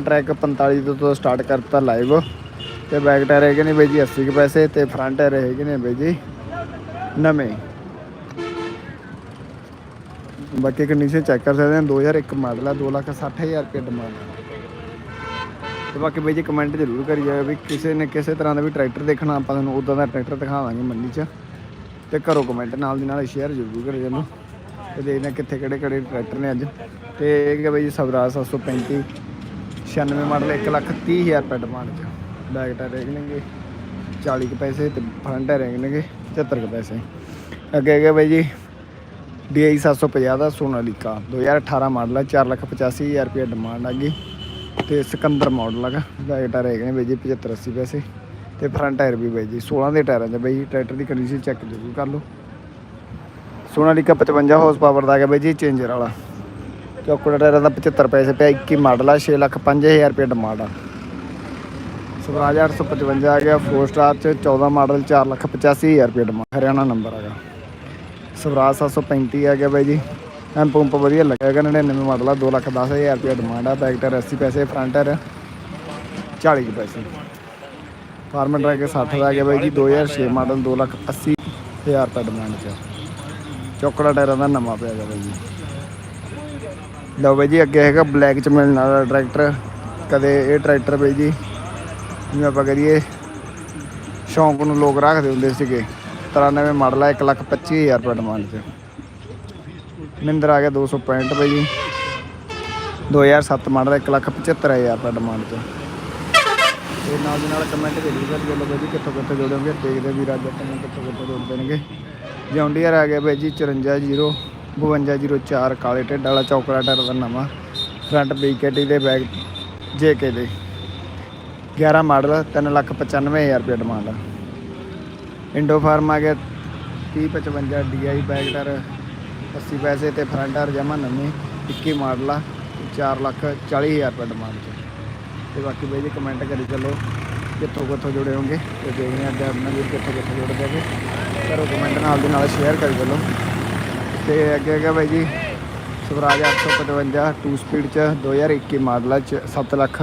Track 45 ਤੋਂ ਤੋਂ start ਕਰਤਾ ਲਾਈਵ ਤੇ ਬੈਕ ਟਾਇਰ ਹੈਗੇ ਨੇ ਬਾਈ ਜੀ 80 ਕੁ ਪੈਸੇ ਤੇ ਫਰੰਟ ਟਾਇਰ ਹੈਗੇ ਨੇ ਬਾਈ ਜੀ, ਨਵੇਂ। ਬਾਕੀ ਕੰਡੀਸ਼ਨ ਚੈੱਕ ਕਰ ਸਕਦੇ ਹਾਂ 2001 ਮਾਡਲ ਆ 260000 ਰੁਪਏ ਡਿਮਾਂਡ ਤੇ ਬਾਕੀ ਬਾਈ ਜੀ ਕਮੈਂਟ ਜ਼ਰੂਰ ਕਰੀ ਜਾਓ ਵੀ ਕਿਸੇ ਨੇ ਕਿਸੇ ਤਰ੍ਹਾਂ ਦਾ ਵੀ ਟਰੈਕਟਰ ਦੇਖਣਾ, ਆਪਾਂ ਤੁਹਾਨੂੰ ਉਦਾਂ ਦਾ ਟਰੈਕਟਰ ਦਿਖਾਵਾਂਗੇ ਮੰਡੀ 'ਚ। ਤੇ ਕਰੋ ਕਮੈਂਟ ਨਾਲ ਦੀ ਨਾਲ ਸ਼ੇਅਰ ਜ਼ਰੂਰ ਕਰਿਓ ਜਨੂੰ ਤੇ ਦੇਖਦੇ ਹਾਂ ਕਿੱਥੇ ਕਿਹੜੇ ਕਿਹੜੇ ਟਰੈਕਟਰ ਨੇ ਅੱਜ। ਤੇ ਇਹ ਕਿ ਬਾਈ ਜੀ ਸਵਰਾਜ 735 96 ਮਾਡਲ 1 ਲੱਖ 30 ਹਜ਼ਾਰ ਰੁਪਏ ਡਿਮਾਂਡ 'ਚ। ਬੈਕ ਟਾਇਰ ਹੈਗਣਗੇ 40 ਕੁ ਪੈਸੇ ਤੇ ਫਰੰਟ ਟਾਇਰ ਹੈਗਣਗੇ 75 ਕੁ ਪੈਸੇ। ਅੱਗੇ ਹੈਗਾ ਬਾਈ ਜੀ, DI 750 ਦਾ ਸੋਨਾਲੀਕਾ 2018 ਮਾਡਲ ਹੈ 4 ਲੱਖ 85 ਹਜ਼ਾਰ ਰੁਪਏ ਡਿਮਾਂਡ ਆ ਗਈ। ਤੇ ਸਿਕੰਦਰ ਮਾਡਲ ਹੈਗਾ ਬੈਕ ਟਾਇਰ ਹੈਗੇ ਨੇ ਬਾਈ ਜੀ 75 80 ਪੈਸੇ। ਤੇ ਫਰੰਟ ਟਾਇਰ ਵੀ ਬਾਈ ਜੀ 16 ਦੇ ਟਾਇਰਾਂ 'ਚ ਬਾਈ ਟਰੈਕਟਰ ਦੀ ਕੰਡੀਸ਼ਨ ਚੈੱਕ ਜ਼ਰੂਰ ਕਰ ਲਓ। ਸੋਨਾਲੀਕਾ 55 ਹਾਰਸ ਪਾਵਰ ਦਾ ਹੈਗਾ ਬਾਈ ਜੀ ਚੇਂਜਰ ਵਾਲਾ। ਚੌਕੜਾ ਟਾਇਰਾਂ ਦਾ 75 ਪੈਸੇ ਪਿਆ 21 ਮਾਡਲ ਆ 6 ਲੱਖ 5000 ਰੁਪਏ ਡਿਮਾਂਡ ਆ। ਸਵਰਾਜ 855 ਆ ਗਿਆ 4 ਸਟਾਰ ਚ 14 ਮਾਡਲ 4 ਲੱਖ 85000 ਰੁਪਏ ਡਿਮਾਂਡ, ਹਰਿਆਣਾ ਨੰਬਰ ਹੈਗਾ ਸਵਰਾਜ 735 ਆ ਗਿਆ ਬਾਈ ਜੀ, ਐਮ ਪੰਪ ਵਧੀਆ ਲੱਗੇਗਾ 99 ਮਾਡਲ ਆ 2 ਲੱਖ 10000 ਰੁਪਏ ਡਿਮਾਂਡ ਆ, ਬੈਕ ਟਾਇਰ 80 ਪੈਸੇ, ਫਰੰਟ ਟਾਇਰ 40 ਕੁ ਪੈਸੇ। ਫਾਰਮਰ ਡਰਾਈਵ ਕੇ 60 ਦਾ ਆ ਗਿਆ ਬਾਈ ਜੀ 2006 ਮਾਡਲ 2 ਲੱਖ 80000 ਰੁਪਏ ਡਿਮਾਂਡ ਚ। ਚੌਕੜਾ ਟਾਇਰਾਂ ਦਾ ਨਵਾਂ ਪਿਆ ਗਿਆ ਬਾਈ ਜੀ। ਲਓ ਬਾਈ ਜੀ, ਅੱਗੇ ਹੈਗਾ ਬਲੈਕ ਚ ਮਿਲਣ ਵਾਲਾ ਟਰੈਕਟਰ ਕਦੇ ਇਹ ਟਰੈਕਟਰ ਬਾਈ ਜੀ, ਜਿਵੇਂ ਆਪਾਂ ਕਰੀਏ, ਸ਼ੌਂਕ ਨੂੰ ਲੋਕ ਰੱਖਦੇ ਹੁੰਦੇ ਸੀਗੇ। 93 ਮਾਡਲ ਆ 1 ਲੱਖ 25 ਹਜ਼ਾਰ ਰੁਪਏ ਡਿਮਾਂਡ 'ਚ। ਮਹਿੰਦਰ ਆ ਗਿਆ 265 ਬਾਈ ਜੀ। 2007 ਮਾਡਲ 1 ਲੱਖ 75 ਹਜ਼ਾਰ ਰੁਪਏ ਡਿਮਾਂਡ 'ਚ। ਤੇ ਨਾਲ ਦੀ ਨਾਲ ਕਮੈਂਟ ਜ਼ਰੂਰ ਕਰਿਓ ਲੋ ਬਾਈ ਜੀ, ਕਿੱਥੋਂ ਕਿੱਥੋਂ ਜੋੜੋਗੇ, ਦੇਖਦੇ ਵੀਰ ਰਾਜ ਆਪਾਂ ਕਿੱਥੋਂ ਕਿੱਥੋਂ ਜੋੜ ਦੇਣਗੇ। ਜੌਂਡੀਅਰ ਆ ਗਿਆ ਬਾਈ ਜੀ 54 5204 ਕਾਲੇ ਢਿੱਡ ਵਾਲਾ ਚੌਕੜਾ ਟਾਇਰ ਦਾ ਨਵਾਂ। ਫਰੰਟ ਬੀਕੇਟੀ ਦੇ ਬੈਗ ਜੇਕੇ ਦੇ। 11 ਮਾਡਲ 395000 ਰੁਪਏ ਡਿਮਾਂਡ ਆ। ਇੰਡੋ ਫਾਰਮ ਆ ਗਿਆ 3055 DI ਬੈਗ ਟਾਇਰ 80 ਪੈਸੇ ਤੇ ਫਰੰਟ ਟਾਇਰ ਜਮਾ ਨਵੇਂ 21 ਮਾਡਲ ਆ 4 ਲੱਖ 40000 ਰੁਪਏ ਡਿਮਾਂਡ 'ਚ। ਤੇ ਬਾਕੀ ਬਾਈ ਜੀ ਕਮੈਂਟ ਕਰੀ ਚੱਲੋ, ਕਿੱਥੋਂ ਕਿੱਥੋਂ ਜੁੜੇ ਹੋਗੇ ਤੇ ਦੇਖਦੇ ਹਾਂ ਅੱਜ ਆਪਣਾ ਵੀਰ ਕਿੱਥੋਂ ਕਿੱਥੋਂ ਜੁੜ ਜਾਗੇ ਕਰੋ ਕਮੈਂਟ ਨਾਲ ਦੀ ਨਾਲ ਸ਼ੇਅਰ ਕਰੀ ਚੱਲੋ। ਤੇ ਅੱਗੇ ਹੈਗਾ ਬਾਈ ਜੀ, ਸਵਰਾਜ 855 2 ਸਪੀਡ ਚ 2021 ਮਾਡਲ 'ਚ 7 ਲੱਖ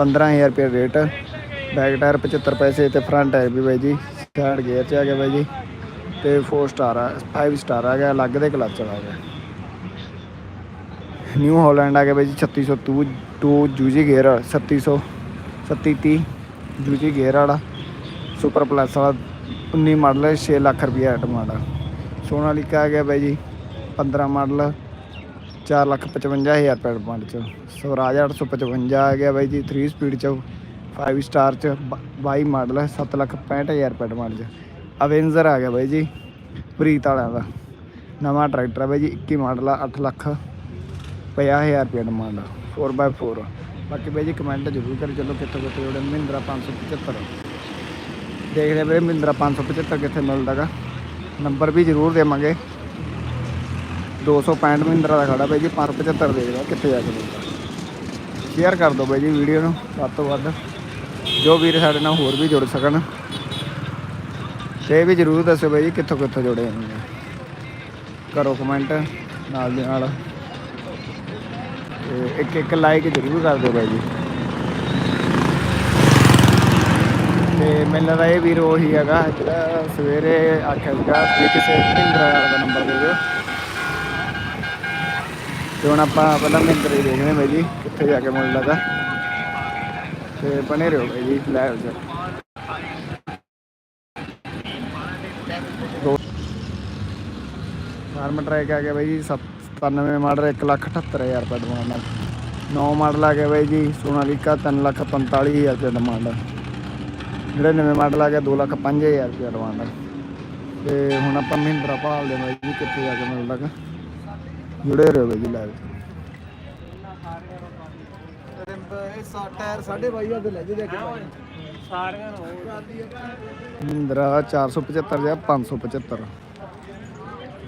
15000 ਰੁਪਏ ਰੇਟ। ਬੈਕ ਟਾਇਰ 75 ਪੈਸੇ ਤੇ ਫਰੰਟ ਟਾਇਰ ਵੀ ਬਾਈ ਜੀ ਸਾਈਡ ਗੇਅਰ ਚ ਆ ਗਿਆ ਬਾਈ ਜੀ। ਤੇ 4 ਸਟਾਰ ਆ 5 ਸਟਾਰ ਆ ਗਿਆ, ਅਲੱਗ ਦੇ ਕਲਚ ਆ ਗਿਆ। ਨਿਊ ਹਾਲੈਂਡ ਆ ਗਿਆ ਬਾਈ ਜੀ 3602 2 ਜੂਜੀ ਗੇਅਰ 3700 3730 ਜੂਜੀ ਗੇਅਰ ਵਾਲਾ। ਸੁਪਰ ਪਲੱਸ ਵਾਲਾ 19 ਮਾਡਲ 6 ਲੱਖ ਰੁਪਏ ਡਿਮਾਂਡ ਆ ਸੋਨਾਲੀਕਾ ਆ ਗਿਆ ਬਾਈ ਜੀ। 15 ਮਾਡਲ 4 ਲੱਖ 55000 ਰੁਪਏ ਡਿਮਾਂਡ ਚ। ਸਵਰਾਜ 855 ਆ ਗਿਆ ਬਾਈ ਜੀ 3 ਸਪੀਡ ਚ 5 ਸਟਾਰ ਚ 22 ਮਾਡਲ 7 ਲੱਖ 65000 ਰੁਪਏ ਡਿਮਾਂਡ ਚ। ਅਵੇਂਜਰ ਆ ਗਿਆ ਬਾਈ ਜੀ, ਪ੍ਰੀਤ ਵਾਲਿਆਂ ਦਾ। ਨਵਾਂ ਟਰੈਕਟਰ ਆ ਬਾਈ ਜੀ 21 ਮਾਡਲ ਆ 8 ਲੱਖ 50000 ਰੁਪਏ ਡਿਮਾਂਡ ਆ 4x4 ਬਾਕੀ ਬਾਈ ਜੀ ਕਮੈਂਟ ਜ਼ਰੂਰ ਕਰੀ ਚਲੋ ਕਿੱਥੋਂ ਕਿੱਥੇ ਜਿਹੜੇ ਮਹਿੰਦਰਾ 575 ਦੇਖਦੇ ਆ ਵੀਰੇ ਮਹਿੰਦਰਾ 575 ਕਿੱਥੇ ਮਿਲਦਾਗਾ ਨੰਬਰ ਵੀ ਜ਼ਰੂਰ ਦੇਵਾਂਗੇ। 265 ਮਹਿੰਦਰਾ ਦਾ ਖੜਾ ਬਾਈ ਜੀ, ਪਰ 575 ਦੇਖਦਾ ਕਿੱਥੇ ਜਾ ਕੇ ਮਿਲਦਾ ਸ਼ੇਅਰ ਕਰ ਦਿਓ ਬਾਈ ਜੀ ਵੀਡੀਓ ਨੂੰ, ਵੱਧ ਤੋਂ ਵੱਧ। ਜੋ ਵੀਰ ਸਾਡੇ ਨਾਲ ਹੋਰ ਵੀ ਜੁੜ ਸਕਣ। ਤੇ ਇਹ ਵੀ ਜ਼ਰੂਰ ਦੱਸਿਓ ਬਾਈ ਜੀ, ਕਿੱਥੋਂ ਕਿੱਥੋਂ ਜੁੜੇ ਹੋਣਗੇ ਕਰੋ ਕਮੈਂਟ ਨਾਲ ਦੇ ਨਾਲ। ਤੇ ਇੱਕ ਇੱਕ ਲਾਈਕ ਜ਼ਰੂਰ ਕਰ ਦਿਓ ਬਾਈ ਜੀ। ਤੇ ਮੈਨੂੰ ਲੱਗਦਾ ਇਹ ਵੀਰ ਉਹੀ ਹੈਗਾ, ਜਿਹੜਾ ਸਵੇਰੇ ਆਖਿਆ ਸੀਗਾ ਕਿਸੇ ਮਹਿੰਦਰਾ ਵਾਲਾ ਦਾ ਨੰਬਰ ਦੇ ਦਿਓ। ਤੇ ਹੁਣ ਆਪਾਂ ਪਹਿਲਾਂ ਮਹਿੰਦਰਾ ਹੀ ਦੇਖਦੇ ਹਾਂ ਬਾਈ ਜੀ, ਕਿੱਥੇ ਜਾ ਕੇ ਮਿਲਦਾ ਗਾ ਤੇ ਬਣੇ ਰਹੋ ਬਾਈ ਜੀ ਲਾਈਵ 'ਚ ਫਾਰਮ ਟਰੈਕ ਆ ਗਿਆ ਬਾਈ ਜੀ 97 ਮਾਡਲ 1 ਲੱਖ 78000 ਰੁਪਏ ਡਿਮਾਂਡ ਆ 9 ਮਾਡਲ ਆ ਗਿਆ ਬਾਈ ਜੀ, ਸੋਨਾਲੀਕਾ 3 ਲੱਖ 45000 ਰੁਪਏ ਡਿਮਾਂਡ ਆ ਜਿਹੜੇ ਨਵੇਂ ਮਾਡਲ ਆ ਗਿਆ 2 ਲੱਖ 5000 ਰੁਪਏ ਡਿਮਾਂਡ ਆ ਤੇ ਹੁਣ ਆਪਾਂ ਮਹਿੰਦਰਾ ਭਾਲਦੇ ਬਾਈ ਜੀ, ਕਿੱਥੇ ਜਾ ਕੇ ਮਿਲਦਾ ਗਾ ਜੁੜੇ ਰਹੋ ਬਾਈ ਜੀ ਲਾਈਵ ਟਾਇਰ 22.5 ਦੇ ਲੈ ਜੇ ਜਾ ਸਾਰਿਆਂ ਨੂੰ ਮਹਿੰਦਰਾ 475 ਜਾਂ 575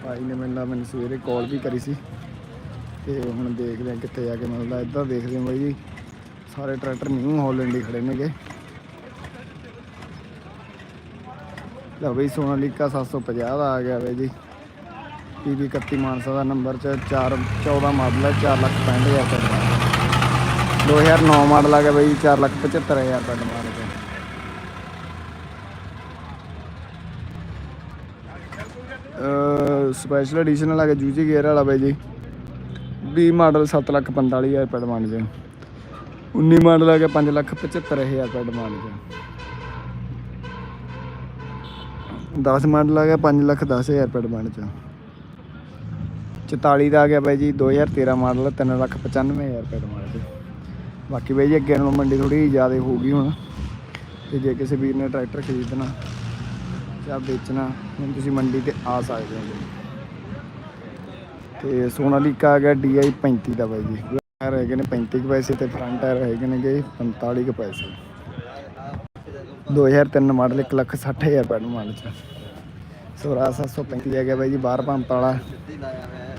ਭਾਈ ਨੇ ਮੈਨੂੰ ਮੈਨੂੰ ਸਵੇਰੇ ਕਾਲ ਵੀ ਕਰੀ ਸੀ। ਤੇ ਹੁਣ ਦੇਖਦੇ ਆ ਕਿੱਥੇ ਜਾ ਕੇ ਮਿਲਦਾ। ਇੱਧਰ ਦੇਖਦੇ ਆ ਬਾਈ ਜੀ। ਸਾਰੇ ਟਰੈਕਟਰ ਨਿਊ ਹਾਲੈਂਡ ਹੀ ਖੜੇ ਨੇਗੇ। ਲਓ ਬਈ, ਸੋਨਾਲੀਕਾ 750 ਦਾ ਆ ਗਿਆ ਬਾਈ ਜੀ। ਪੀਬੀ 31 ਮਾਨਸਾ ਦਾ ਨੰਬਰ ਚ 4 14 ਮਾਡਲ ਹੈ 4 ਲੱਖ 65000 ਦਾ। 2009 ਮਾਡਲ ਆ ਗਿਆ ਬਾਈ 475000 ਰੁਪਏ ਡਿਮਾਂਡ ਤੇ ਸਪੈਸ਼ਲ ਐਡੀਸ਼ਨ ਆ ਗਿਆ ਜੂਜੀ ਗੇਅਰ ਵਾਲਾ ਬਾਈ ਜੀ। 20 ਮਾਡਲ 745000 ਰੁਪਏ ਡਿਮਾਂਡ ਤੇ 19 ਮਾਡਲ ਆ ਗਿਆ 575000 ਰੁਪਏ ਡਿਮਾਂਡ ਤੇ 10 ਮਾਡਲ ਆ ਗਿਆ 510000 ਰੁਪਏ ਡਿਮਾਂਡ ਚ 44 ਦਾ ਆ ਗਿਆ ਬਾਈ ਜੀ 2013 ਮਾਡਲ 395000 ਰੁਪਏ ਡਿਮਾਂਡ ਚ ਬਾਕੀ ਬਾਈ ਜੀ, ਅੱਗੇ ਨਾਲੋਂ ਮੰਡੀ ਥੋੜੀ ਜ਼ਿਆਦਾ ਹੋ ਗਈ ਹੁਣ। ਤੇ ਜੇ ਕਿਸੇ ਵੀਰ ਨੇ ਟਰੈਕਟਰ ਖਰੀਦਣਾ, ਜਾਂ ਵੇਚਣਾ, ਹੁਣ ਤੁਸੀਂ ਮੰਡੀ ਤੇ ਆ ਸਕਦੇ ਹੋ ਜੀ। ਤੇ ਸੋਨਾਲੀਕਾ ਆ ਗਿਆ DI 35 ਦਾ ਬਾਈ ਜੀ। ਟਾਇਰ ਹੈਗੇ ਨੇ 35 ਕੁ ਪੈਸੇ ਤੇ ਫਰੰਟ ਟਾਇਰ ਹੈਗੇ ਨੇ ਗੇ 45 ਕੁ ਪੈਸੇ। 2003 ਮਾਡਲ 160000 ਰੁਪਏ ਨੂੰ ਮਾਡਲ ਚ। ਸੋਰਾ 735 ਆ ਗਿਆ ਬਾਈ ਜੀ, ਬਾਹਰ ਪੰਪ ਵਾਲਾ।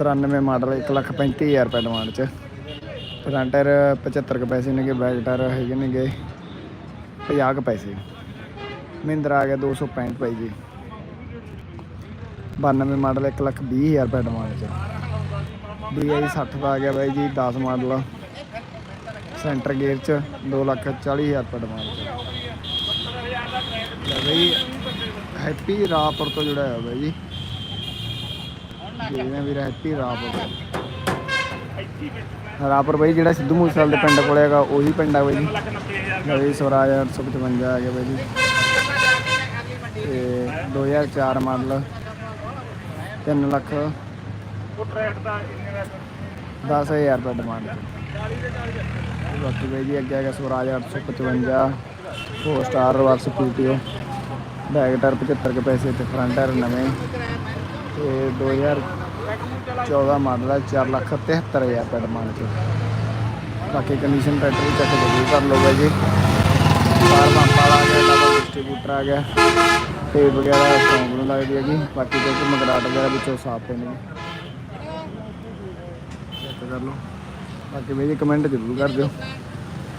93 ਮਾਡਲ 135000 ਰੁਪਏ ਡਿਮਾਂਡ ਚ। ਫਰੰਟ ਟਾਇਰ 75 ਕੁ ਪੈਸੇ ਨੇਗੇ ਬੈਕ ਟਾਇਰ ਹੈਗੇ ਨੇਗੇ 50 ਕੁ ਪੈਸੇ। ਮਹਿੰਦਰਾ ਆ ਗਿਆ 265 ਭਾਈ ਜੀ। 92 ਮਾਡਲ 120000 ਰੁਪਏ ਡਿਮਾਂਡ ਚ। DI 60 ਦਾ ਆ ਗਿਆ ਬਾਈ ਜੀ 10 ਮਾਡਲ। ਸੈਂਟਰ ਗੇਅਰ ਚ 240000 ਰੁਪਏ ਡਿਮਾਂਡ ਚ। ਬਈ ਹੈਪੀ ਰਾਪਰ ਤੋਂ ਜੁੜਿਆ ਹੋਇਆ ਬਾਈ ਜੀ। ਜਿਹਨੇ ਵੀ ਹੈਪੀ ਰਾਪਰ ਰਾਪਰ ਬਾਈ ਜਿਹੜਾ ਸਿੱਧੂ ਮੂਸੇਵਾਲੇ ਦੇ ਪਿੰਡ ਕੋਲੇ ਹੈਗਾ, ਉਹੀ ਪਿੰਡ ਆ ਬਾਈ ਜੀ। ਨਵੀਂ ਸਵਰਾਜ 855 ਆ ਗਿਆ ਬਾਈ ਜੀ। ਤੇ 2004 ਮਾਡਲ 3 ਲੱਖ ਉਹ ਟਰੈਕਟ ਦਾ 10000 ਰੁਪਏ ਡਿਮਾਂਡ ਬਾਕੀ ਬਾਈ ਜੀ, ਅੱਗੇ ਹੈਗਾ Swaraj 855 4 star reverse PTO back tyre 75 ਕੇ ਪੈਸੇ ਤੇ ਫਰੰਟ ਟਾਇਰ ਨਵੇਂ। ਤੇ 2014 ਮਾਡਲ ਹੈ 4 ਲੱਖ 73000 ਰੁਪਏ ਡਿਮਾਂਡ ਚ ਬਾਕੀ ਕੰਡੀਸ਼ਨ ਟਰੈਕਟਰ ਵੀ ਚੈੱਕ ਜ਼ਰੂਰ ਕਰ ਲਓ ਬਾਈ ਜੀ। ਬਾਰ ਪੰਪ ਆ ਗਿਆ ਡਬਲ ਡਿਸਟ੍ਰੀਬਿਊਟਰ ਆ ਗਿਆ। ਟੇਪ ਵਗੈਰਾ ਸੌਂਗ ਨੂੰ ਲੱਗਦੀ ਹੈਗੀ। ਬਾਕੀ ਜੋ ਮਗਰਾਟ ਵਗੈਰਾ ਵਿੱਚੋਂ ਸਾਫ਼ ਪਏ ਚੈੱਕ ਕਰ ਲਓ। ਬਾਕੀ ਬਾਈ ਜੀ ਕਮੈਂਟ ਜ਼ਰੂਰ ਕਰ ਦਿਓ।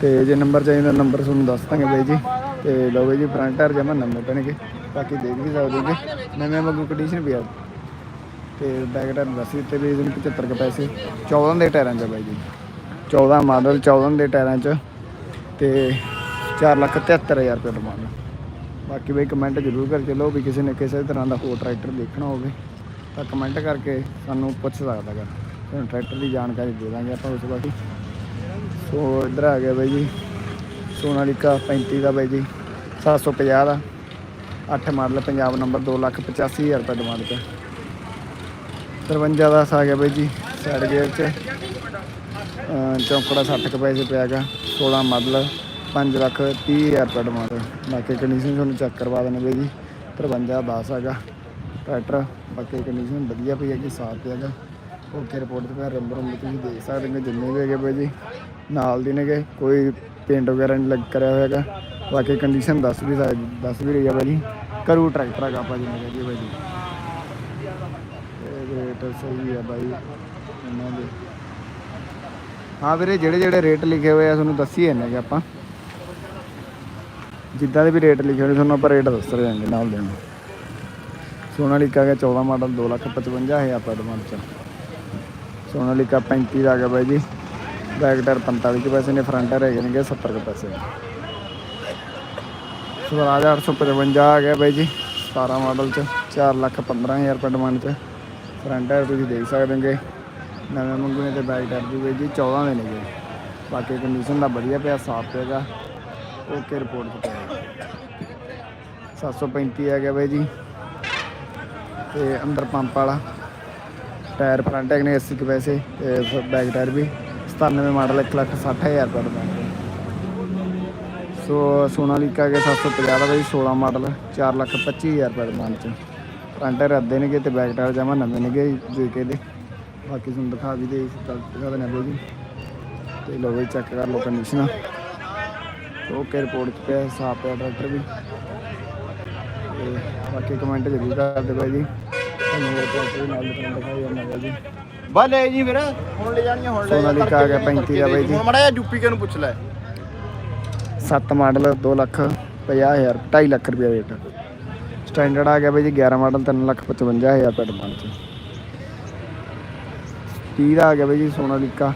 ਤੇ ਜੇ ਨੰਬਰ ਚਾਹੀਦਾ ਨੰਬਰ ਤੁਹਾਨੂੰ ਦੱਸ ਦਾਂਗੇ ਬਾਈ ਜੀ। ਤੇ ਲਓ ਬਾਈ ਜੀ ਫਰੰਟ ਟਾਇਰ ਜਮਾ ਨੰਬਰ ਪੈਣਗੇ ਬਾਕੀ ਦੇਖ ਵੀ ਸਕਦੇ ਹੋ ਜੀ। ਨਵੇਂ ਵਾਂਗੂ ਕੰਡੀਸ਼ਨ ਵੀ ਆ। ਤੇ ਬੈਕ ਟਾਇਰ ਦੱਸ ਦਿੱਤੇ ਵੀ ਇਹਦੇ 75 ਕੁ ਪੈਸੇ। 14 ਦੇ ਟਾਇਰਾਂ 'ਚ ਬਾਈ ਜੀ। 14 ਮਾਡਲ 14 ਦੇ ਟਾਇਰਾਂ 'ਚ। ਤੇ 4 ਲੱਖ 73000 ਰੁਪਏ ਡਿਮਾਂਡ ਬਾਕੀ ਬਈ ਕਮੈਂਟ ਜ਼ਰੂਰ ਕਰਕੇ ਲਓ ਵੀ ਕਿਸੇ ਨੇ ਕਿਸੇ ਤਰ੍ਹਾਂ ਦਾ ਹੋਰ ਟਰੈਕਟਰ ਦੇਖਣਾ ਹੋਵੇ, ਤਾਂ ਕਮੈਂਟ ਕਰਕੇ ਸਾਨੂੰ ਪੁੱਛ ਸਕਦਾ ਗਾ ਤੁਹਾਨੂੰ ਟਰੈਕਟਰ ਦੀ ਜਾਣਕਾਰੀ ਦੇ ਦਾਂਗੇ ਆਪਾਂ ਉਸ ਬਾਕੀ ਸੋ ਇੱਧਰ ਆ ਗਿਆ ਬਾਈ ਜੀ। ਸੋਨਾਲੀਕਾ 35 ਦਾ ਬਾਈ ਜੀ 750 ਦਾ। 8 ਮਾਡਲ, ਪੰਜਾਬ ਨੰਬਰ 285000 ਰੁਪਏ ਡਿਮਾਂਡ ਤੇ। 53 ਦਾ ਆ ਗਿਆ ਬਾਈ ਜੀ, ਸਾਈਡ ਗੇਅਰ ਚ। ਚੌਂਕੜਾ 60 ਕੁ ਪੈਸੇ ਪਿਆ ਗਾ 16 ਮਾਡਲ 5 ਲੱਖ 30 ਹਜ਼ਾਰ ਰੁਪਏ ਡਿਮਾਂਡ ਬਾਕੀ ਕੰਡੀਸ਼ਨ ਤੁਹਾਨੂੰ ਚੈੱਕ ਕਰਵਾ ਦੇਣੇ ਬਾਈ ਜੀ 53 10 ਹੈਗਾ, ਟਰੈਕਟਰ, ਬਾਕੀ ਕੰਡੀਸ਼ਨ ਵਧੀਆ ਪਈ ਹੈਗੀ, ਸਾਫ਼ ਤੇ ਹੈਗਾ। ਓਕੇ ਰਿਪੋਰਟ ਤੇ ਰੰਬਰ ਰੰਬਰ ਤੁਸੀਂ ਦੇਖ ਸਕਦੇ ਹੋ ਜਿੰਨੇ ਵੀ ਹੈਗੇ ਬਾਈ ਜੀ। ਨਾਲ ਦੇ ਨੇਗੇ, ਕੋਈ ਪੇਂਟ ਵਗੈਰਾ ਨਹੀਂ ਲੱਗ ਕਰਿਆ ਹੋਇਆ ਬਾਕੀ ਕੰਡੀਸ਼ਨ ਦੱਸ ਵੀ ਦੱਸ ਵੀ ਰਹੀ ਆ ਬਾਈ ਜੀ ਕਰੂ ਟਰੈਕਟਰ ਹੈਗਾ ਆਪਾਂ ਜਿਵੇਂ ਕਹਿੰਦੇ ਬਾਈ ਜੀ ਇਹ ਰੇਟ ਸਹੀ ਹੈ ਬਾਈ ਇਹਨਾਂ ਦੇ। ਹਾਂ ਵੀਰੇ, ਜਿਹੜੇ ਜਿਹੜੇ ਰੇਟ ਲਿਖੇ ਹੋਏ ਆ, ਤੁਹਾਨੂੰ ਦੱਸੀ ਜਾਂਦੇ ਕਿ ਆਪਾਂ। ਜਿੱਦਾਂ ਦੇ ਵੀ ਰੇਟ ਲਿਖੇ ਹੋਏ, ਤੁਹਾਨੂੰ ਆਪਾਂ ਰੇਟ ਦੱਸ ਰਹੇ ਜਾਂਗੇ ਨਾਲ ਦੇ ਨਾਲ। ਸੋਨਾਲੀਕਾ ਗਿਆ 14 ਮਾਡਲ 255000 ਰੁਪਏ ਡਿਮਾਂਡ ਚ। ਸੋਨਾਲੀਕਾ 35 ਦਾ ਆ ਗਿਆ ਬਾਈ ਜੀ। ਬੈਕ ਟਾਇਰ 45 ਕੁ ਪੈਸੇ ਨੇ, ਫਰੰਟ ਟਾਇਰ ਹੈਗੇ ਨੇ 70 ਕੁ ਪੈਸੇ। ਸਵਰਾਜ 855 ਆ ਗਿਆ ਬਾਈ ਜੀ 17 ਮਾਡਲ ਚ 4 ਲੱਖ 15000 ਰੁਪਏ ਡਿਮਾਂਡ ਚ। ਫਰੰਟ ਟਾਇਰ ਤੁਸੀਂ ਦੇਖ ਸਕਦੇ ਹੋਗੇ, ਨਵੇਂ ਮੰਗੂ ਨੇ ਤੇ ਬੈਕ ਟਾਇਰ ਵੀ ਬਾਈ ਜੀ 14 ਦੇ ਨੇਗੇ। ਬਾਕੀ ਕੰਡੀਸ਼ਨ ਦਾ ਵਧੀਆ ਪਿਆ, ਸਾਫ਼ ਪਿਆਗਾ ਓਕੇ ਰਿਪੋਰਟ ਤੇ ਪਿਆ 735 ਆ ਗਿਆ ਬਾਈ ਜੀ। ਤੇ ਅੰਦਰ ਪੰਪ ਵਾਲਾ, ਟਾਇਰ ਫਰੰਟ ਹੈਗੇ ਨੇ 80 ਕੁ ਪੈਸੇ, ਤੇ ਬੈਕ ਟਾਇਰ ਵੀ। 97 ਮਾਡਲ 1 ਲੱਖ 60000 ਰੁਪਏ ਦਾ ਪੈਂਦਾ ਸੋ ਸੋਨਾਲੀਕਾ ਕੇ 750 ਦਾ ਬਾਈ 16 ਮਾਡਲ 4 ਲੱਖ 25000 ਰੁਪਏ ਦਾ ਚ। ਫਰੰਟ ਟਾਇਰ ਅੱਧੇ ਨੇਗੇ ਤੇ ਬੈਕ ਟਾਇਰ ਜਮਾ ਨਵੇਂ ਨੇਗੇ ਜੇ ਕੇ ਦੇ। ਬਾਕੀ ਤੁਹਾਨੂੰ ਦਿਖਾ ਵੀ ਦੇ ਦਿਖਾ ਦੇਣਾ ਬਾਈ ਜੀ। ਤੇ ਲੋ ਬਾਈ ਚੈੱਕ ਕਰ ਲੋ ਕੰਡੀਸ਼ਨ ਓਕੇ ਰਿਪੋਰਟ 'ਚ ਪਿਆ ਸਾਫ਼ ਪਿਆ ਟਰੈਕਟਰ ਵੀ। ਤੇ ਬਾਕੀ ਕਮੈਂਟ ਜ਼ਰੂਰ ਕਰ ਦਿਓ ਬਾਈ ਜੀ। ਤੁਹਾਨੂੰ ਹੋਰ ਵੀ ਨਾਲ ਦਿਖਾਈ ਜਾਂਦਾ ਜੀ। ਬਾ ਲੈ ਜੀ ਫਿਰ। ਹੁਣ ਲੈ ਜਾਣੀਆਂ ਹੁਣ ਲੈ ਸੋਨਾਲੀਕਾ ਆ ਗਿਆ 35 ਦਾ ਬਾਈ ਜੀ। ਹੁਣ ਮੜਾ ਜਾ ਯੂਪੀ ਕੇ ਨੂੰ ਪੁੱਛ ਲੈ? 7 ਮਾਡਲ 2 ਲੱਖ 50000 2.5 ਲੱਖ ਰੁਪਏ ਰੇਟ। ਸਟੈਂਡਰਡ ਆ ਗਿਆ ਬਾਈ ਜੀ 11 ਮਾਡਲ 3 ਲੱਖ 55000 ਰੁਪਏ ਡਿਮਾਂਡ ਚ। 30 ਦਾ ਆ ਗਿਆ ਬਾਈ ਜੀ ਸੋਨਾਲੀਕਾ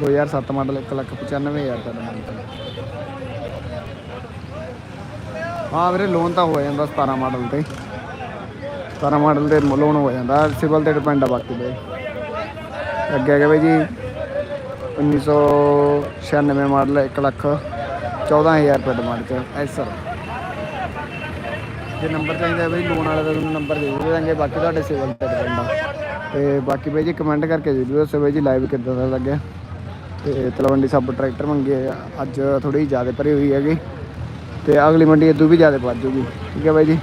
2007 ਮਾਡਲ 195000 ਰੁਪਏ ਦਾ ਮਾਡਲ ਹਾਂ ਵੀਰੇ ਲੋਨ ਤਾਂ ਹੋ ਜਾਂਦਾ 17 ਮਾਡਲ ਤੇ। 17 ਮਾਡਲ ਤੇ ਲੋਨ ਹੋ ਜਾਂਦਾ। ਸਿਵਲ ਤੇ ਡਿਪੈਂਡ ਆ ਬਾਕੀ ਦੇ ਅੱਗੇ ਹੈਗਾ ਬਾਈ ਜੀ 1996 ਮਾਡਲ 1 ਲੱਖ 14000 ਰੁਪਏ ਡਿਮਾਂਡ ਚ ਐਸਰ ਜੇ ਨੰਬਰ ਚਾਹੀਦਾ ਬਾਈ ਬਈ ਲੋਨ ਵਾਲੇ ਦਾ ਤੁਹਾਨੂੰ ਨੰਬਰ ਦੇ ਦੇਵਾਂਗੇ ਬਾਕੀ ਤੁਹਾਡੇ ਸਿਵਲ ਤੇ ਡਿਪੈਂਡ ਆ ਤੇ ਬਾਕੀ ਬਾਈ ਜੀ ਕਮੈਂਟ ਕਰਕੇ ਜ਼ਰੂਰ ਦੱਸੋ ਬਾਈ ਜੀ ਲਾਈਵ ਕਿੱਦਾਂ ਦਾ ਲੱਗਿਆ? ਤੇ ਤਲਵੰਡੀ ਸਬ ਟਰੈਕਟਰ ਮੰਗੇ ਆ। ਅੱਜ ਥੋੜੀ ਜ਼ਿਆਦਾ ਭਰੀ ਹੋਈ ਹੈਗੀ। ਤੇ ਅਗਲੀ ਮੰਡੀ ਇਦੋਂ ਵੀ ਜ਼ਿਆਦਾ ਵੱਧ ਜੂਗੀ। ਠੀਕ ਹੈ ਬਾਈ ਜੀ?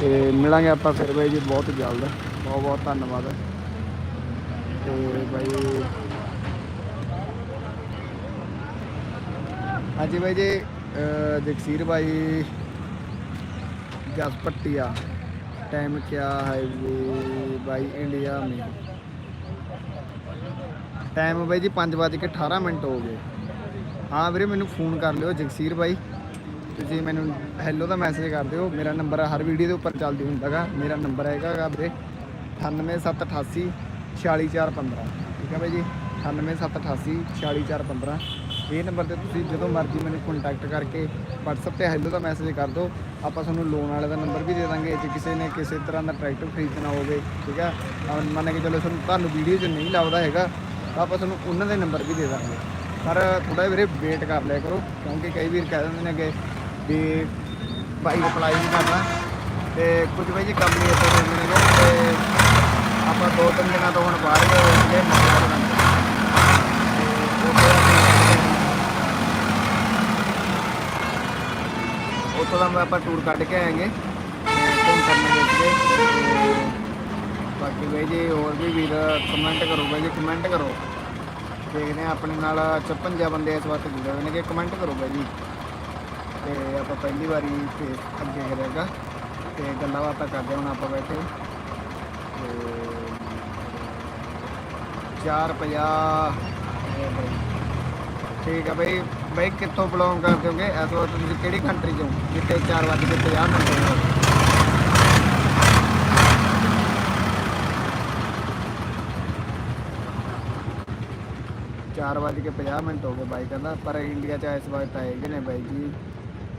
ਤੇ ਮਿਲਾਂਗੇ ਆਪਾਂ ਫਿਰ ਬਾਈ ਜੀ, ਬਹੁਤ ਜਲਦ। ਬਹੁਤ ਬਹੁਤ ਧੰਨਵਾਦ। ਤੇ ਬਾਈ ਹਾਂਜੀ ਬਾਈ ਜੀ ਅਹ ਜਗਸੀਰ ਬਾਈ गैस पट्टिया टाइम क्या है जी भाई इंडिया में ਟਾਈਮ ਬਾਈ ਜੀ 5:18 ਮਿੰਟ ਹੋ ਗਏ ਹਾਂ ਵੀਰੇ ਮੈਨੂੰ ਫੋਨ ਕਰ ਲਿਓ ਜਗਸੀਰ ਬਾਈ ਤੁਸੀਂ ਮੈਨੂੰ ਹੈਲੋ ਦਾ ਮੈਸੇਜ ਕਰ ਦਿਓ ਮੇਰਾ ਨੰਬਰ ਹਰ ਵੀਡੀਓ ਦੇ ਉੱਪਰ ਚੱਲਦੀ ਹੁੰਦਾਗਾ ਮੇਰਾ ਨੰਬਰ ਹੈਗਾ ਗਾ ਵੀਰੇ 98788 46415 ਠੀਕ ਹੈ ਬਾਈ ਜੀ? 98788 46415 ਇਹ ਨੰਬਰ ਤੇ ਤੁਸੀਂ ਜਦੋਂ ਮਰਜ਼ੀ ਮੈਨੂੰ ਕੰਟੈਕਟ ਕਰਕੇ WhatsApp ਤੇ ਹੈਲੋ ਦਾ ਮੈਸੇਜ ਕਰ ਦਿਓ। ਆਪਾਂ ਤੁਹਾਨੂੰ ਲੋਨ ਵਾਲੇ ਦਾ ਨੰਬਰ ਵੀ ਦੇ ਦਾਂਗੇ। ਜੇ ਕਿਸੇ ਨੇ ਕਿਸੇ ਤਰ੍ਹਾਂ ਦਾ ਟਰੈਕਟਰ ਖਰੀਦਣਾ ਹੋਵੇ, ਠੀਕ ਆ ਅਹ ਮੰਨ ਕੇ ਚਲੋ ਤੁਹਾਨੂੰ ਤੁਹਾਨੂੰ ਵੀਡੀਓ 'ਚ ਨਹੀਂ ਲੱਭਦਾ ਹੈਗਾ, ਤਾਂ ਆਪਾਂ ਤੁਹਾਨੂੰ ਉਹਨਾਂ ਦੇ ਨੰਬਰ ਵੀ ਦੇ ਦਾਂਗੇ। ਪਰ ਥੋੜਾ ਵੀਰੇ ਵੇਟ ਕਰ ਲਿਆ ਕਰੋ, ਕਿਉਂਕਿ ਕਈ ਵੀਰ ਕਹਿ ਦਿੰਦੇ ਨੇ ਕਿ ਵੀ ਭਾਈ ਅਪਲਾਈ ਨਹੀਂ ਕਰਨਾ। ਤੇ ਕੁਝ ਬਾਈ ਜੀ ਕੰਮ ਨਹੀਂ ਇੱਥੇ ਹੁੰਦੇ ਨੇ ਤੇ ਆਪਾਂ ਦੋ ਤਿੰਨ ਦਿਨਾਂ ਤੋਂ ਹੁਣ ਬਾਹਰ ਗਏ ਹੋਏ ਸੀਗੇ ਮੱਕਾ ਬਣਾਉਣ ਤੇ ਉਹ ਫਿਰ ਅਸੀਂ ਆਪਾਂ ਟੂਰ ਕੱਢ ਕੇ ਆਏਗੇ। ਘੁੰਮ ਕਰਨੇ ਵਿੱਚ ਤੇ ਬਾਕੀ ਬਾਈ ਜੀ, ਹੋਰ ਵੀ ਵੀਰ ਕਮੈਂਟ ਕਰੋ ਬਾਈ ਜੀ ਕਮੈਂਟ ਕਰੋ। ਦੇਖਦੇ ਹਾਂ ਆਪਣੇ ਨਾਲ 56 ਬੰਦੇ ਇਸ ਵਕਤ ਜੁੜੇ ਹੋਏ ਨੇ ਕਿ ਕਮੈਂਟ ਕਰੋ ਬਾਈ ਜੀ। ਤੇ ਆਪਾਂ ਪਹਿਲੀ ਵਾਰੀ ਫੇਸ ਅੱਗੇ ਕਰੇਗਾ ਤੇ ਗੱਲਾਂ ਬਾਤਾਂ ਕਰਦੇ ਹੁਣ ਆਪਾਂ ਬੈਠੇ। ਤੇ 450 ਠੀਕ ਆ ਬਈ। ਬਈ ਕਿੱਥੋਂ ਬਿਲੋਂਗ ਕਰਦੇ ਹੋਗੇ ਇਸ ਤੁਸੀਂ ਕਿਹੜੀ ਕੰਟਰੀ ਚੋਂ ਜਿੱਥੇ 4 ਵਜੇ ਕੇ 50 ਮਿੰਟ ਹੋ ਚਾਰ ਵੱਜ ਕੇ 50 ਮਿੰਟ ਹੋ ਗਏ ਬਾਈ ਕਹਿੰਦਾ, ਪਰ ਇੰਡੀਆ ਚ ਇਸ ਵਕਤ ਆਏਗੇ ਨੇ ਬਾਈ ਜੀ।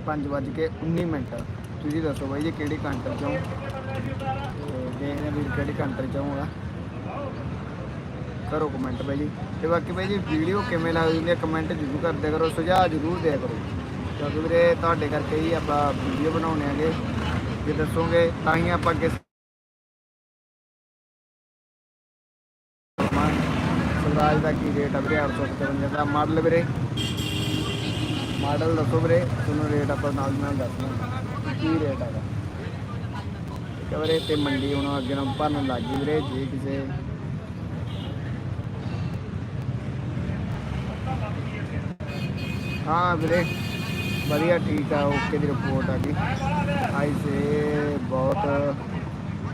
5 ਵੱਜ ਕੇ 19 ਮਿੰਟ। ਤੁਸੀਂ ਦੱਸੋ ਬਾਈ ਜੀ ਕਿਹੜੀ ਕੰਟਰੀ ਚੋਂ ਤੇ ਦੇਖਦੇ ਵੀ ਕਿਹੜੀ ਕੰਟਰੀ ਚੋਂ ਆ ਕਰੋ ਕਮੈਂਟ ਬਾਈ ਜੀ। ਤੇ ਬਾਕੀ ਬਾਈ ਜੀ ਵੀਡੀਓ ਕਿਵੇਂ ਲੱਗਦੀ ਹੈ ਕਮੈਂਟ ਜ਼ਰੂਰ ਕਰਦੇ ਕਰੋ, ਸੁਝਾਅ ਜ਼ਰੂਰ ਦਿਆ ਕਰੋ। ਕਿਉਂਕਿ ਵੀਰੇ ਤੁਹਾਡੇ ਕਰਕੇ ਹੀ ਆਪਾਂ ਵੀਡੀਓ ਬਣਾਉਣੇ ਆਗੇ ਜੇ ਦੱਸੋਗੇ ਤਾਂ ਹੀ ਆਪਾਂ ਅੱਗੇ ਸਵਰਾਜ ਦਾ ਕੀ ਰੇਟ ਆ ਵੀਰੇ? 855 ਦਾ ਮਾਡਲ ਵੀਰੇ। ਮਾਡਲ ਦੱਸੋ ਵੀਰੇ, ਤੁਹਾਨੂੰ ਰੇਟ ਆਪਾਂ ਨਾਲ ਨਾਲ ਦੱਸ ਦਾਂਗੇ ਕੀ ਰੇਟ ਹੈਗਾ ਠੀਕ ਹੈ ਵੀਰੇ, ਤੇ ਮੰਡੀ ਹੁਣ ਅੱਗੇ ਨਾਲ ਭਰਨ ਲੱਗ ਗਈ ਵੀਰੇ, ਜੇ ਕਿਸੇ ਹਾਂ ਵੀਰੇ, ਵਧੀਆ ਠੀਕ ਆ ਓਕੇ ਦੀ ਰਿਪੋਰਟ ਆ ਗਈ ਆਈ ਸੇ, ਬਹੁਤ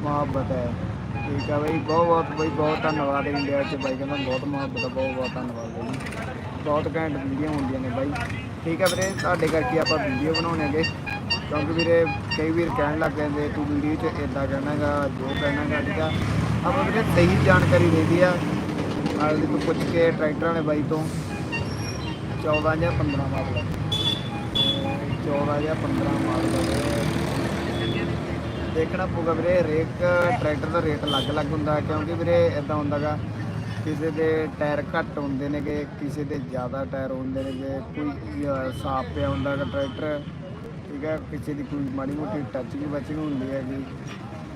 ਮੁਹੱਬਤ ਹੈ। ਠੀਕ ਆ ਬਈ, ਬਹੁਤ ਬਹੁਤ, ਬਈ ਬਹੁਤ ਧੰਨਵਾਦ ਇੰਡੀਆ ਚ ਬਾਈ, ਕਹਿੰਦਾ ਬਹੁਤ ਮੁਹੱਬਤ ਆ, ਬਹੁਤ ਬਹੁਤ ਧੰਨਵਾਦ ਬਾਈ। ਬਹੁਤ ਘੈਂਟ ਵੀਡੀਓ ਹੁੰਦੀਆਂ ਨੇ ਬਾਈ। ਠੀਕ ਆ ਵੀਰੇ, ਤੁਹਾਡੇ ਕਰਕੇ ਆਪਾਂ ਵੀਡੀਓ ਬਣਾਉਣੇ ਹੈਗੇ। ਕਿਉਂਕਿ ਵੀਰੇ, ਕਈ ਵੀਰ ਕਹਿਣ ਲੱਗ ਜਾਂਦੇ, ਤੂੰ ਵੀਡੀਓ 'ਚ ਇਦਾਂ ਕਹਿਣਾਗਾ ਜੋ ਕਹਿਣਾਗਾ ਠੀਕ ਆ। ਆਪਾਂ ਵੀਰੇ, ਸਹੀ ਜਾਣਕਾਰੀ ਦੇਦੀ ਆ। ਨਾਲ ਦੀ ਤੋਂ ਪੁੱਛ ਕੇ, ਟਰੈਕਟਰਾਂ ਵਾਲੇ ਬਾਈ ਤੋਂ। 14 ਜਾਂ 15 ਮਾਡਲ 14 ਜਾਂ 15 ਮਾਡਲ ਦੇਖਣਾ ਪਊਗਾ ਵੀਰੇ ਹਰੇਕ ਟਰੈਕਟਰ ਦਾ ਰੇਟ ਅਲੱਗ-ਅਲੱਗ ਹੁੰਦਾ ਕਿਉਂਕਿ ਵੀਰੇ ਇਦਾਂ ਹੁੰਦਾਗਾ ਕਿਸੇ ਦੇ ਟਾਇਰ ਘੱਟ ਹੁੰਦੇ ਨੇਗੇ, ਕਿਸੇ ਦੇ ਜ਼ਿਆਦਾ ਟਾਇਰ ਹੁੰਦੇ ਨੇਗੇ, ਕੋਈ ਸਾਫ਼ ਪਿਆ ਹੁੰਦਾ ਗਾ ਟਰੈਕਟਰ, ਠੀਕ ਹੈ, ਕਿਸੇ ਦੀ ਕੋਈ ਮਾੜੀ ਮੋਟੀ ਟੱਚਿੰਗ ਬਚਿੰਗ ਹੁੰਦੀ ਹੈਗੀ,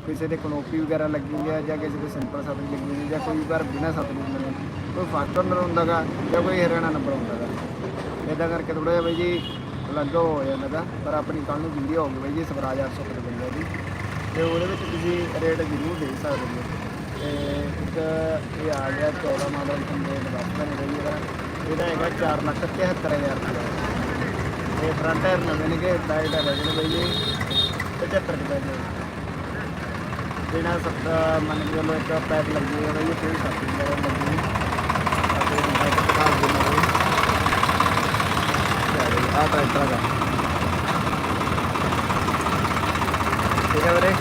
ਕਿਸੇ ਦੇ ਕਨੋਪੀ ਵਗੈਰਾ ਲੱਗੀ ਹੋਈ ਹੈ, ਜਾਂ ਕਿਸੇ ਦੇ ਸਿੰਪਲ ਸਤਰੀ ਲੱਗੀ ਹੋਈ ਹੈ, ਜਾਂ ਕੋਈ ਵਾਰ ਬਿਨਾਂ ਸਤਰੀ ਹੁੰਦੇ ਨੇ, ਕੋਈ ਫਸਟ ਨੰਬਰ ਹੁੰਦਾਗਾ ਜਾਂ ਕੋਈ ਹਰਿਆਣਾ ਨੰਬਰ ਹੁੰਦਾਗਾ ਇਦਾਂ ਕਰਕੇ ਥੋੜਾ ਜਿਹਾ ਬਾਈ ਜੀ ਅਲੱਗ ਹੋ ਜਾਂਦਾਗਾ ਪਰ ਆਪਣੀ ਕੱਲ ਨੂੰ ਵੀਡੀਓ ਹੋਊਗੀ ਬਾਈ ਜੀ, ਸਵਰਾਜ 855 ਦੀ। ਤੇ ਉਹਦੇ ਵਿੱਚ ਤੁਸੀਂ ਰੇਟ ਜ਼ਰੂਰ ਦੇ ਸਕਦੇ ਹੋ। ਤੇ ਇੱਕ ਇਹ ਆ ਗਿਆ 14 ਮਾਡਲ ਕੰਪਲੀਟ ਦੱਸਦਾ ਨਹੀਂ ਇਹਦਾ। ਇਹਦਾ ਹੈਗਾ 4 ਲੱਖ 73000 ਰੁਪਏ। ਇਹ ਫਰੰਟ ਟਾਇਰ ਨਵੇਂ ਨੇਗੇ ਸਾਈਡ ਆ ਲੱਗਣੇ ਬਾਈ ਜੀ 75 ਰੁਪਏ ਦੇ। ਜਿਹੜਾ ਸੱਤ ਮੰਨ ਕੇ ਚਲੋ ਇੱਕ ਪੈਪ ਲੱਗੀ ਹੋਈ ਹੈ ਬਾਈ ਇਹ ਕੋਈ ਸੱਤ ਰੁਪਏ ਲੱਗੀ ਅਤੇ ਬਾਈਕ ਦਿਖਾ ਦਿੰਦਾ ਆ ਟਰੈਕਟਰ ਦਾ ਠੀਕ ਹੈ ਵੀਰੇ